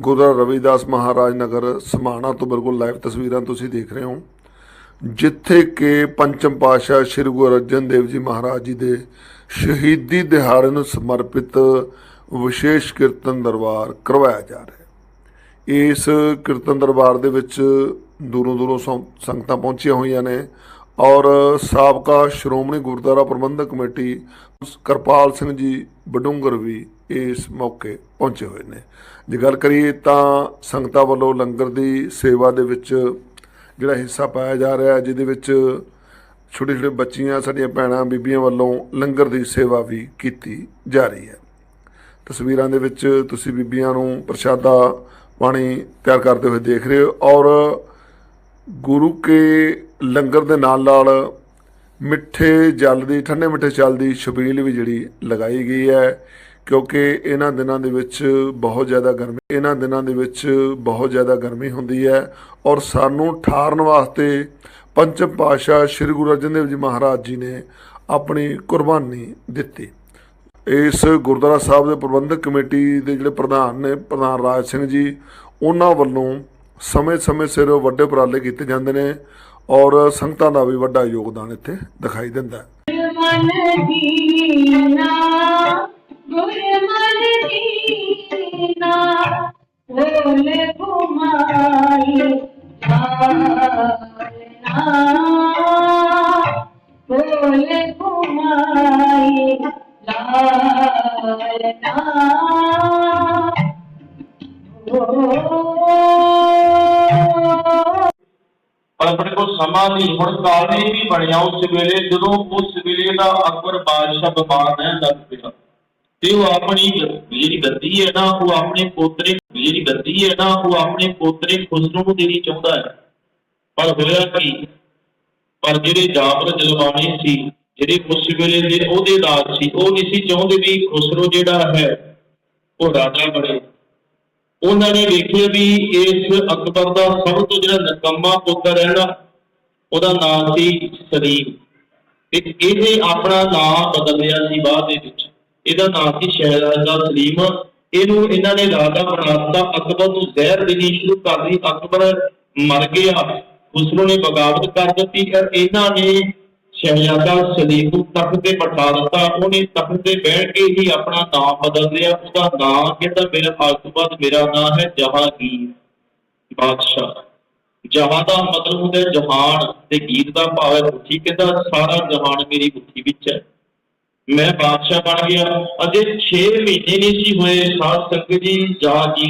ਗੁਰਦੁਆਰਾ ਰਵਿਦਾਸ ਮਹਾਰਾਜ ਨਗਰ ਸਮਾਣਾ ਤੋਂ ਬਿਲਕੁਲ ਲਾਈਵ ਤਸਵੀਰਾਂ ਤੁਸੀਂ ਦੇਖ ਰਹੇ ਹੋ। ਜਿੱਥੇ ਕਿ ਪੰਚਮ ਪਾਤਸ਼ਾਹ ਸ੍ਰੀ ਗੁਰੂ ਅਰਜਨ ਦੇਵ ਜੀ ਮਹਾਰਾਜ ਜੀ ਦੇ ਸ਼ਹੀਦੀ ਦਿਹਾੜੇ ਨੂੰ ਸਮਰਪਿਤ ਵਿਸ਼ੇਸ਼ ਕੀਰਤਨ ਦਰਬਾਰ ਕਰਵਾਇਆ ਜਾ ਰਿਹਾ ਹੈ। ਇਸ ਕੀਰਤਨ ਦਰਬਾਰ ਦੇ ਵਿੱਚ ਦੂਰੋਂ ਦੂਰੋਂ ਸੰ- ਸੰਗਤਾਂ ਪਹੁੰਚੀਆਂ ਹੋਈਆਂ ਨੇ ਔਰ ਸਾਬਕਾ ਸ਼੍ਰੋਮਣੀ ਗੁਰਦੁਆਰਾ ਪ੍ਰਬੰਧਕ ਕਮੇਟੀ ਕਿਰਪਾਲ ਸਿੰਘ ਜੀ ਬਡੂੰਗਰ ਵੀ ਇਸ ਮੌਕੇ ਪਹੁੰਚੇ ਹੋਏ ਨੇ। ਜੇ ਗੱਲ ਕਰੀਏ ਤਾਂ ਸੰਗਤਾਂ ਵੱਲੋਂ ਲੰਗਰ ਦੀ ਸੇਵਾ ਦੇ ਵਿੱਚ ਜਿਹੜਾ ਹਿੱਸਾ ਪਾਇਆ ਜਾ ਰਿਹਾ ਹੈ, ਜਿਹਦੇ ਵਿੱਚ ਛੋਟੇ ਛੋਟੇ ਬੱਚੀਆਂ, ਸਾਡੀਆਂ ਭੈਣਾਂ, ਬੀਬੀਆਂ ਵੱਲੋਂ ਲੰਗਰ ਦੀ ਸੇਵਾ ਵੀ ਕੀਤੀ ਜਾ ਰਹੀ ਹੈ। ਤਸਵੀਰਾਂ ਦੇ ਵਿੱਚ ਤੁਸੀਂ ਬੀਬੀਆਂ ਨੂੰ ਪ੍ਰਸ਼ਾਦਾ ਪਾਣੀ ਤਿਆਰ ਕਰਦੇ ਹੋਏ ਦੇਖ ਰਹੇ ਹੋ ਔਰ ਗੁਰੂ ਕੇ ਲੰਗਰ ਦੇ ਨਾਲ ਨਾਲ ਮਿੱਠੇ ਜਲ ਦੀ, ਠੰਡੇ ਮਿੱਠੇ ਜਲ ਦੀ ਛਬੀਲ ਵੀ ਜਿਹੜੀ ਲਗਾਈ ਗਈ ਹੈ। ਕਿਉਂਕਿ ਇਹਨਾਂ ਦਿਨਾਂ ਦੇ ਵਿੱਚ ਬਹੁਤ ਜ਼ਿਆਦਾ ਗਰਮੀ, ਇਹਨਾਂ ਦਿਨਾਂ ਦੇ ਵਿੱਚ ਬਹੁਤ ਜ਼ਿਆਦਾ ਗਰਮੀ ਹੁੰਦੀ ਹੈ ਔਰ ਸਾਨੂੰ ਠਾਰਨ ਵਾਸਤੇ ਪੰਚਮ ਪਾਤਸ਼ਾਹ ਸ੍ਰੀ ਗੁਰੂ ਅਰਜਨ ਦੇਵ ਜੀ ਮਹਾਰਾਜ ਜੀ ਨੇ ਆਪਣੀ ਕੁਰਬਾਨੀ ਦਿੱਤੀ। ਇਸ ਗੁਰਦੁਆਰਾ ਸਾਹਿਬ ਦੇ ਪ੍ਰਬੰਧਕ ਕਮੇਟੀ ਦੇ ਜਿਹੜੇ ਪ੍ਰਧਾਨ ਨੇ, ਪ੍ਰਧਾਨ ਰਾਜ ਸਿੰਘ ਜੀ, ਉਹਨਾਂ ਵੱਲੋਂ ਸਮੇਂ-ਸਮੇਂ ਸਿਰ ਵੱਡੇ ਉਪਰਾਲੇ ਕੀਤੇ ਜਾਂਦੇ ਨੇ ਔਰ ਸੰਗਤਾਂ ਦਾ ਵੀ ਵੱਡਾ ਯੋਗਦਾਨ ਇੱਥੇ ਦਿਖਾਈ ਦਿੰਦਾ ਹੈ। ਭੋਲੇ ਘੁਮਾਈ ਆਲਨਾ ਭੋਲੇ ਪਰ ਆਪਣੇ ਕੋਲ ਸਮਾਂ ਨਹੀਂ ਹੁਣ ਕਾਲ ਨਹੀਂ ਵੀ ਬਣਿਆ ਉਸ ਵੇਲੇ ਜਦੋਂ ਉਸ ਵੇਲੇ ਦਾ ਅਕਬਰ ਬਾਦਸ਼ਾਹ ਬਿਮਾਰ ਰਹਿਣ ਲੱਗ ਪਿਆ ਤੇ ਉਹ ਆਪਣੀ ਜਿਹੜੀ ਗੱਦੀ ਹੈ ਨਾ ਉਹ ਆਪਣੇ ਪੋਤਰੇ ਜਿਹੜੀ ਗੱਦੀ ਹੈ ਨਾ, ਉਹ ਆਪਣੇ ਪੋਤਰੇ ਖੁਸਰੋ ਨੂੰ ਦੇਣੀ ਚਾਹੁੰਦਾ ਹੈ। ਪਰ ਹੋਇਆ ਕੀ? ਪਰ ਜਿਹੜੇ ਜਾਬਰ ਜਲਵਾਣੇ ਸੀ, ਜਿਹੜੇ ਉਸ ਵੇਲੇ ਦੇ ਉਹਦੇ ਸੀ, ਉਹ ਨਹੀਂ ਸੀ ਚਾਹੁੰਦੇ ਵੀ ਖੁਸਰੋ ਜਿਹੜਾ ਹੈ, ਉਹ ਰਾਜਾ ਬਣੇ। ਉਹਨਾਂ ਨੇ ਵੇਖਿਆ ਵੀ ਇਸ ਅਕਬਰ ਦਾ ਸਭ ਤੋਂ ਜਿਹੜਾ ਨਕੰਮਾ ਪੁੱਤਰ ਹੈ ਨਾ ਉਹਦਾ ਨਾਮ ਸੀ ਸਲੀਮ। ਤੇ ਇਹਨੇ ਆਪਣਾ ਨਾਮ ਬਦਲਿਆ ਸੀ ਬਾਅਦ ਦੇ ਵਿੱਚ। ਇਹਦਾ ਨਾਮ ਸੀ ਸ਼ਹਿਜ਼ਾਦਾ ਸਲੀਮ। ਇਹਨੂੰ ਇਹਨਾਂ ਨੇ ਰਾਜਾ ਬਣਾ ਦਿੱਤਾ ਅਕਬਰ ਨੂੰ ਜ਼ਹਿਰ ਦੇਣੀ ਸ਼ੁਰੂ ਕਰ ਦਿੱਤੀ। ਅਕਬਰ ਮਰ ਗਿਆ। ਉਸਨੂੰ ਨੇ ਬਗਾਵਤ ਕਰ ਦਿੱਤੀ ਔਰ ਇਹਨਾਂ ਨੇ ਸ਼ਹਿਜ਼ਾਦਾ ਸਲੀਮ ਨੂੰ ਤਖਤ ਤੇ ਬਿਠਾ ਦਿੱਤਾ। ਉਹਨੇ ਤਖਤ ਤੇ ਬੈਠ ਕੇ ਹੀ ਆਪਣਾ ਨਾਮ ਬਦਲ ਲਿਆ। ਉਹਦਾ ਨਾਮ ਕਹਿੰਦਾ, ਮੇਰਾ ਅੱਜ ਤੋਂ ਬਾਅਦ ਮੇਰਾ ਨਾਮ ਹੈ ਜਹਾਂਗੀਰ ਬਾਦਸ਼ਾਹ। ਜਹਾਂ ਦਾ ਮਤਲਬ ਹੁੰਦਾ ਜਹਾਨ। ਤੇ ਗੀਤ ਦਾ ਭਾਵ ਹੈ ਮੁੱਠੀ। ਕਹਿੰਦਾ, ਸਾਰਾ ਜਹਾਨ ਮੇਰੀ ਮੁੱਠੀ ਵਿੱਚ ਹੈ। ਮੈਂ ਬਾਦਸ਼ਾਹ ਬਣ ਗਿਆ। ਅਜੇ 6 ਮਹੀਨੇ ਨਹੀਂ ਸੀ ਹੋਏ ਸਾਧ ਸੰਗਤ ਜੀ ਜਹਾਂਗੀਰ